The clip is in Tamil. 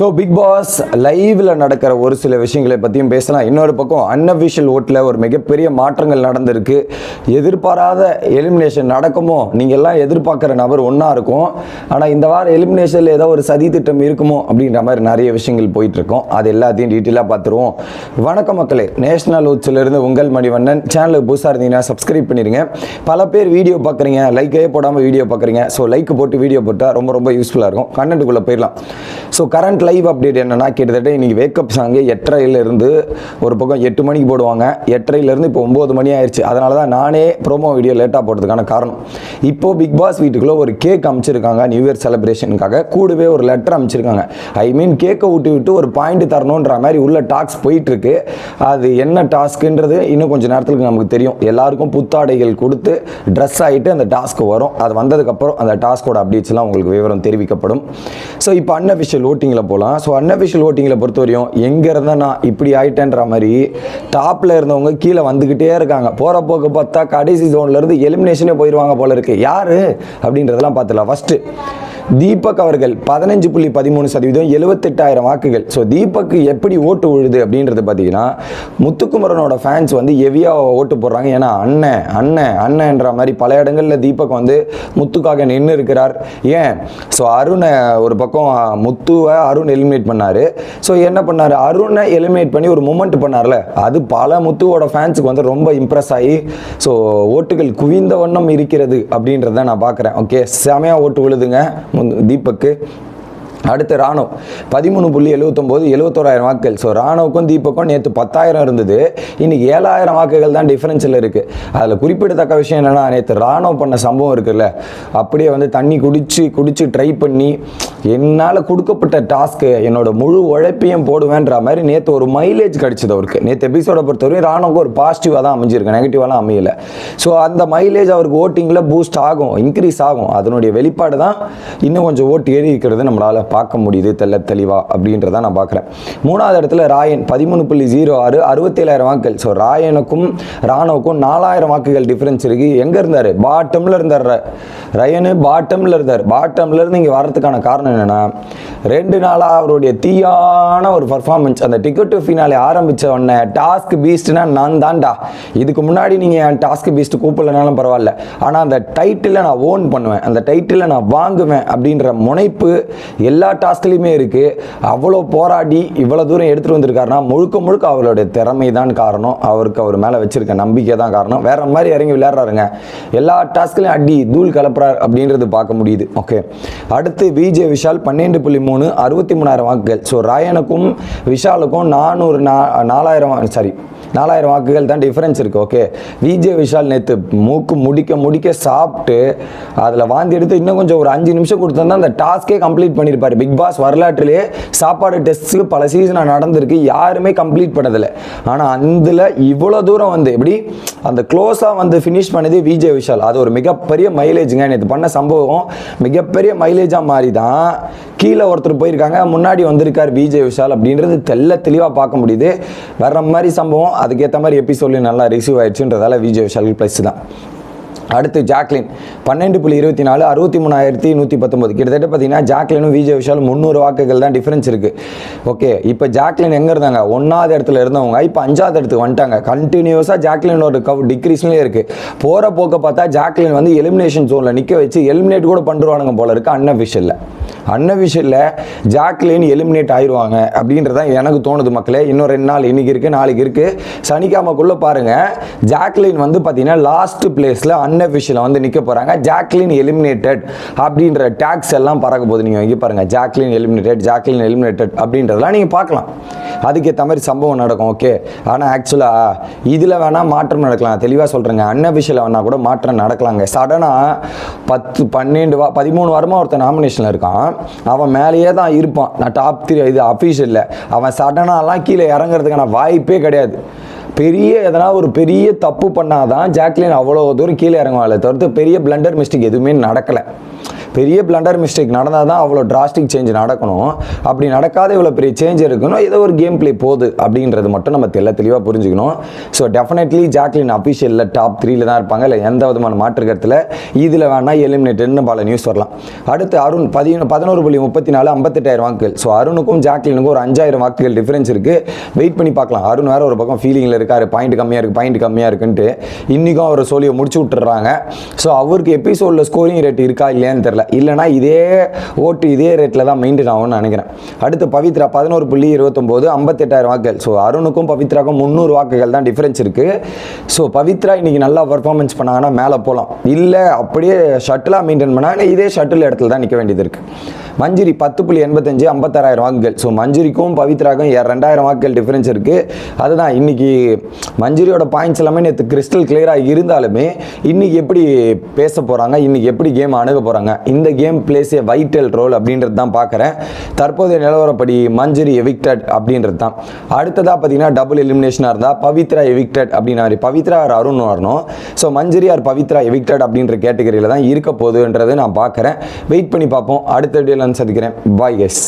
ஸோ பிக் பாஸ் லைவில் நடக்கிற ஒரு சில விஷயங்களை பற்றியும் பேசலாம். இன்னொரு பக்கம் அன்அஃபிஷியல் ஓட்டில் ஒரு மிகப்பெரிய மாற்றங்கள் நடந்திருக்கு. எதிர்பாராத எலிமினேஷன் நடக்குமோ? நீங்கள் எல்லாம் எதிர்பார்க்குற நபர் ஒன்றா இருக்கும். ஆனால் இந்த வாரம் எலிமினேஷனில் ஏதோ ஒரு சதி திட்டம் இருக்குமோ? அப்படின்ற மாதிரி நிறைய விஷயங்கள் போயிட்டுருக்கோம். அது எல்லாத்தையும் டீட்டெயிலாக பார்த்துருவோம் வணக்கம் மக்களே. நேஷனல் இருந்து உங்கள் மணிவண்ணன். சேனலுக்கு புதுசாக இருந்தீங்கன்னா சப்ஸ்கிரைப் பண்ணிடுங்க. பல பேர் வீடியோ பார்க்குறீங்க லைக்கே போடாமல் வீடியோ பார்க்குறீங்க ஸோ லைக் போட்டு வீடியோ போட்டால் ரொம்ப ரொம்ப யூஸ்ஃபுல்லாக இருக்கும். கண்டென்ட்டுக்குள்ளே போயிடலாம். ஸோ கரண்ட்டில் லைவ் அப்டேட் என்னன்னா கிட்டத்தட்ட இன்றைக்கி வேக்கப் சாங்கு எட்டரையிலேருந்து ஒரு பக்கம் எட்டு மணிக்கு போடுவாங்க. எட்டரையிலேருந்து இப்போ ஒம்பது மணி ஆயிடுச்சு அதனால தான் நானே ப்ரோமோ வீடியோ லேட்டாக போடுறதுக்கான காரணம். இப்போது பிக் பாஸ் வீட்டுக்குள்ளே ஒரு கேக் அமைச்சிருக்காங்க. நியூ இயர் செலிப்ரேஷனுக்காக கூடவே ஒரு லெட்டர் அமைச்சிருக்காங்க. ஐ மீன் கேக்கை விட்டு விட்டு ஒரு பாயிண்ட் தரணுன்ற மாதிரி உள்ள டாக்ஸ் போயிட்டுருக்கு. அது என்ன டாஸ்க்குன்றது இன்னும் கொஞ்சம் நேரத்துக்கு நமக்கு தெரியும். எல்லாருக்கும் புத்தாடைகள் கொடுத்து ட்ரெஸ் ஆகிட்டு அந்த டாஸ்க் வரும். அது வந்ததுக்கப்புறம் அந்த டாஸ்கோட அப்டேட்ஸ்லாம் உங்களுக்கு விவரம் தெரிவிக்கப்படும். ஸோ இப்போ அன்அஃபிஷியல் ஓட்டிங்கில் போகலாம் ஸோ அன்அஃபிஷியல் ஓட்டிங்கில் பொறுத்தவரையும் எங்கே இருந்தால் நான் இப்படி ஆயிட்டேன்ற மாதிரி டாப்பில் இருந்தவங்க கீழே வந்துக்கிட்டே இருக்காங்க. போகிற போக்கு பார்த்தா கடைசி ஜோன்லேருந்து எலிமினேஷனே போயிடுவாங்க போல இருக்குது யார்? அப்படின்றதெல்லாம் பார்த்துலாம் ஃபஸ்ட்டு தீபக் அவர்கள் பதினஞ்சு புள்ளி பதிமூணு சதவீதம் எழுபத்தெட்டாயிரம் வாக்குகள். ஸோ தீபக் எப்படி ஓட்டு விழுது அப்படின்றது பார்த்தீங்கன்னா முத்துக்குமரனோட ஃபேன்ஸ் வந்து ஹெவியாக ஓட்டு போடுறாங்க. ஏன்னா அண்ணன் அண்ணன் அண்ணன்ற மாதிரி பல இடங்களில் தீபக் வந்து முத்துக்காக நின்று இருக்கிறார். ஏன்? ஸோ அருணை ஒரு பக்கம் முத்துவை அருண் எலிமினேட் பண்ணார். ஸோ என்ன பண்ணார்? அருணை எலிமினேட் பண்ணி ஒரு மூமெண்ட் பண்ணார்ல. அது பல முத்துவோட ஃபேன்ஸுக்கு வந்து ரொம்ப இம்ப்ரெஸ் ஆகி ஸோ ஓட்டுகள் குவிந்த வண்ணம் இருக்கிறது அப்படின்றத நான் பார்க்குறேன். ஓகே செமையாக ஓட்டு விழுதுங்க दीपक के அடுத்து ராணுவ பதிமூணு புள்ளி எழுபத்தொம்போது எழுபத்தோராயிரம் வாக்குகள். ஸோ ராணுவுக்கும் தீபக்கும் நேற்று பத்தாயிரம் இருந்தது. இன்னைக்கு ஏழாயிரம் வாக்குகள் தான் டிஃப்ரென்ஸில் இருக்குது அதில் குறிப்பிடத்தக்க விஷயம் என்னென்னா நேற்று ராணுவ பண்ண சம்பவம் இருக்குல்ல அப்படியே வந்து தண்ணி குடித்து குடித்து ட்ரை பண்ணி என்னால் கொடுக்கப்பட்ட டாஸ்க்கு என்னோட முழு உழைப்பையும் போடுவேன்ற மாதிரி நேற்று ஒரு மைலேஜ் கிடச்சது அவருக்கு. நேற்று எபிசோடை பொறுத்தவரையும் ராணுவுக்கு ஒரு பாசிட்டிவாக தான் அமைஞ்சிருக்கு நெகட்டிவாலாம் அமையல. ஸோ அந்த மைலேஜ் அவருக்கு ஓட்டிங்கில் பூஸ்ட் ஆகும் இன்க்ரீஸ் ஆகும். அதனுடைய வெளிப்பாடு தான் இன்னும் கொஞ்சம் ஓட்டு ஏறி இருக்கிறது நம்மளால். பார்க்க முடியுது தெல்ல தெளிவாக அப்படின்றத நான் பார்க்குறேன். மூணாவது இடத்துல ராயன் பதிமூணு புள்ளி ஜீரோ ஆறு அறுபத்தேழாயிரம் வாக்குகள். ஸோ ராயனுக்கும் ராணுவுக்கும் நாலாயிரம் வாக்குகள் டிஃப்ரென்ஸ் இருக்குது எங்கே இருந்தார்? பாட்டமில் இருந்தார். ர- ரயனு பாட்டமில் இருந்தார். பாட்டம்ல இருந்து இங்கே வரதுக்கான காரணம் என்னென்னா ரெண்டு நாளாக அவருடைய தீயான ஒரு பர்ஃபார்மன்ஸ் அந்த டிக்கெட் டு ஃபினாலே ஆரம்பித்த உடனே டாஸ்க் பீஸ்ட்னா நான் தான்டா. இதுக்கு முன்னாடி நீங்கள் என் டாஸ்க் பீஸ்ட் கூப்பிடலனாலும் பரவாயில்ல. ஆனால் அந்த டைட்டிலை நான் ஓன் பண்ணுவேன். அந்த டைட்டிலை நான் வாங்குவேன் அப்படின்ற முனைப்பு எல்லா எல்லா டாஸ்க்லேயுமே இருக்குது அவ்வளோ போராடி இவ்வளோ தூரம் எடுத்துகிட்டு வந்திருக்காருன்னா முழுக்க முழுக்க அவருடைய திறமை தான் காரணம். அவருக்கு அவர் மேலே வச்சிருக்க நம்பிக்கை தான் காரணம். வேற மாதிரி இறங்கி விளையாடுறாருங்க. எல்லா டாஸ்க்லையும் அடி தூள் கலப்புறார் அப்படின்றது பார்க்க முடியுது. ஓகே. அடுத்து விஜய் விஷால் பன்னெண்டு புள்ளி மூணு அறுபத்தி மூணாயிரம் வாக்குகள். ஸோ ராயனுக்கும் விஷாலுக்கும் நானூறு நா நாலாயிரம் சாரி நாலாயிரம் வாக்குகள் தான் டிஃப்ரென்ஸ் இருக்குது ஓகே. விஜய் விஷால் நேற்று மூக்கு முடிக்க முடிக்க சாப்பிட்டு அதில் வாந்தி எடுத்து இன்னும் கொஞ்சம் ஒரு அஞ்சு நிமிஷம் கொடுத்தா அந்த டாஸ்க்கே கம்ப்ளீட் பண்ணியிருப்பார் பிக் பாஸ் வரலாற்றிலேயே சாப்பாடு டெஸ்ட்டுக்கு பல சீசனாக நடந்திருக்கு யாருமே கம்ப்ளீட் பண்ணதில்லை. ஆனால் அதில் இவ்வளோ தூரம் வந்து எப்படி அந்த க்ளோஸாக வந்து ஃபினிஷ் பண்ணது விஜய் விஷால். அது ஒரு மிகப்பெரிய மைலேஜுங்க நேற்று பண்ண சம்பவம் மிகப்பெரிய மைலேஜாக மாறி தான் கீழே ஒருத்தர் போயிருக்காங்க முன்னாடி வந்திருக்கார் விஜய் விஷால் அப்படின்றது தெல்ல தெளிவாக பார்க்க முடியுது. வர்ற மாதிரி சம்பவம் அதுக்கேற்ற மாதிரி எபிசோட்லேயும் நல்லா ரிசீவ் ஆயிடுச்சுன்றதால விஜய் விஷால் ப்ளஸ் தான். அடுத்து ஜாக்லின். பன்னெண்டு புள்ளி இருபத்தி நாலு அறுபத்தி மூணாயிரத்தி நூற்றி பத்தொம்பது. கிட்டத்தட்ட பார்த்தீங்கன்னா ஜாக்லினும் விஜய் விஷாலும் முந்நூறு வாக்குகள் தான் டிஃப்ரென்ஸ் இருக்குது ஓகே இப்போ ஜாக்லின் எங்கே இருந்தாங்க? ஒன்றாவது இடத்துல இருந்தவங்க. இப்போ அஞ்சாவது இடத்துக்கு வந்துட்டாங்க. கண்டினியூஸாக ஜாக்லினோட கவ் டிக்ரீஸ்லேயே இருக்குது போகிற போக்க பார்த்தா ஜாக்லின் வந்து எலிமினேஷன் ஜோனில் நிற்க வச்சு எலிமினேட் கூட பண்ணுறானுங்க போல இருக்குது அன்அஃபிஷியலில் அன்அஃபிஷியலில் ஜாக்லின் எலிமினேட் ஆயிடுவாங்க அப்படின்றதான் எனக்கு தோணுது மக்களே. இன்னும் ரெண்டு நாள் இன்னைக்கு இருக்குது நாளைக்கு இருக்குது சனிக்கிழமைக்குள்ளே பாருங்கள் ஜாக்லின் வந்து பார்த்தீங்கன்னா லாஸ்ட் பிளேஸில் அன்அஃபிஷியலாக வந்து நிற்க போகிறாங்க ஜாக்லின் எலிமினேட்டட் அப்படின்ற டேக்ஸ் எல்லாம் பறக்க போகுது. நீங்கள் இங்கே பாருங்கள் ஜாக்லின் எலிமினேட்டட் ஜாக்லின் எலிமினேட்டட் அப்படின்றதெல்லாம் நீங்கள் பார்க்கலாம். அதுக்கேற்ற மாதிரி சம்பவம் நடக்கும் ஓகே ஆனால் ஆக்சுவலாக இதில் வேணால் மாற்றம் நடக்கலாம். தெளிவாக சொல்கிறேங்க அன்அஃபிஷியலாக வேணால் கூட மாற்றம் நடக்கலாங்க. சடனாக பத்து பன்னெண்டு வா பதிமூணு வாரமாக ஒருத்தன் நாமினேஷனில் இருக்கான். அவன் மேலேயே தான் இருப்பான். நான் டாப் த்ரீ இது அஃபீஷியலில் அவன் சடனாலாம் கீழே இறங்குறதுக்கான வாய்ப்பே கிடையாது. பெரிய எதனா ஒரு பெரிய தப்பு பண்ணாதான் ஜாக்லின் அவ்வளோ தூரம் கீழே இறங்குவாங்களே தவிர்த்து பெரிய பிளண்டர் மிஸ்டேக் எதுவுமே நடக்கலை. பெரிய பிளண்டர் மிஸ்டேக் நடந்தால் தான் அவ்வளோ டிராஸ்டிக் சேஞ்ச் நடக்கணும். அப்படி நடக்காத இவ்வளோ பெரிய சேஞ்ச் இருக்கணும். ஏதோ ஒரு கேம் பிளே போகுது அப்படின்றது மட்டும் நம்ம தெல்ல தெளிவாக புரிஞ்சுக்கணும். ஸோ டெஃபினெட்லி ஜாக்லின் அஃபிஷியலில் டாப் த்ரீல தான் இருப்பாங்க. இல்லை எந்த விதமான மாற்று கருத்தில். இதில் வேணால் எலிமினேட்டட்னு பல நியூஸ் வரலாம். அடுத்து அருண் பதினொன்று பதினோரு புள்ளி முப்பத்தி நாலு ஐம்பத்தெட்டாயிரம் வாக்குகள். ஸோ அருணுக்கும் ஜாக்லினுக்கும் ஒரு அஞ்சாயிரம் வாக்குகள் டிஃபரன்ஸ் இருக்குது வெயிட் பண்ணி பார்க்கலாம். அருண் வேறு ஒரு பக்கம் ஃபீலிங்கில் இருக்கார். பாயிண்ட் கம்மியாக இருக்குது பாயிண்ட் கம்மியாக இருக்குன்ட்டு. இன்றைக்கும் அவர் சோழியை முடிச்சு விட்டுறாங்க. ஸோ அவருக்கு எபிசோடில் ஸ்கோரிங் ரேட் இருக்கா இல்லையான்னு தெரில இல்லைனா இதே ஓட்டு இதே ரேட்டில் தான் மெயின்டைன் ஆகும்னு நினைக்கிறேன். அடுத்து பவித்ரா பதினோரு புள்ளி இருபத்தொம்போது ஐம்பத்தெட்டாயிரம் வாக்குகள். ஸோ அருணுக்கும் பவித்ராக்கும் முந்நூறு வாக்குகள் தான் டிஃப்ரென்ஸ் இருக்குது ஸோ பவித்ரா இன்னைக்கு நல்லா பர்ஃபார்மன்ஸ் பண்ணாங்கன்னா மேலே போகலாம் இல்லை அப்படியே ஷட்டிலாக மெயின்டைன் பண்ணால் இதே ஷட்டில் இடத்துல தான் நிற்க வேண்டியது இருக்குது மஞ்சுரி பத்து புள்ளி எண்பத்தஞ்சு ஐம்பத்தாறாயிரம் வாக்குகள். ஸோ மஞ்சுரிக்கும் பவித்ராக்கும் ஏ- ரெண்டாயிரம் வாக்குகள் டிஃப்ரென்ஸ் இருக்குது அதுதான் இன்னைக்கு மஞ்சுரியோட பாயிண்ட்ஸ் எல்லாமே நேற்று கிறிஸ்டல் கிளியராக இருந்தாலுமே இன்றைக்கி எப்படி பேச போகிறாங்க இன்றைக்கி எப்படி கேம் அணுக போகிறாங்க இந்த game plays a vital role அப்படின்றது தான் பார்க்குறேன். தற்போதைய நிலவரப்படி மஞ்சரி எவிக்டட் அப்படின்றது தான். அடுத்ததாக பார்த்தீங்கன்னா டபுள் எலிமினேஷனாக இருந்தால் பவித்ரா எவிக்டட் அப்படின்னா பவித்ரா ஆர் அருண் வரணும். So Manjari or Pavithra evicted அப்படின்ற கேட்டகரியில் தான் இருக்க போகுதுன்றதை நான் பார்க்குறேன். வெயிட் பண்ணி பார்ப்போம். அடுத்த வீடியோவில் சந்திக்கிறேன். பாய் எஸ்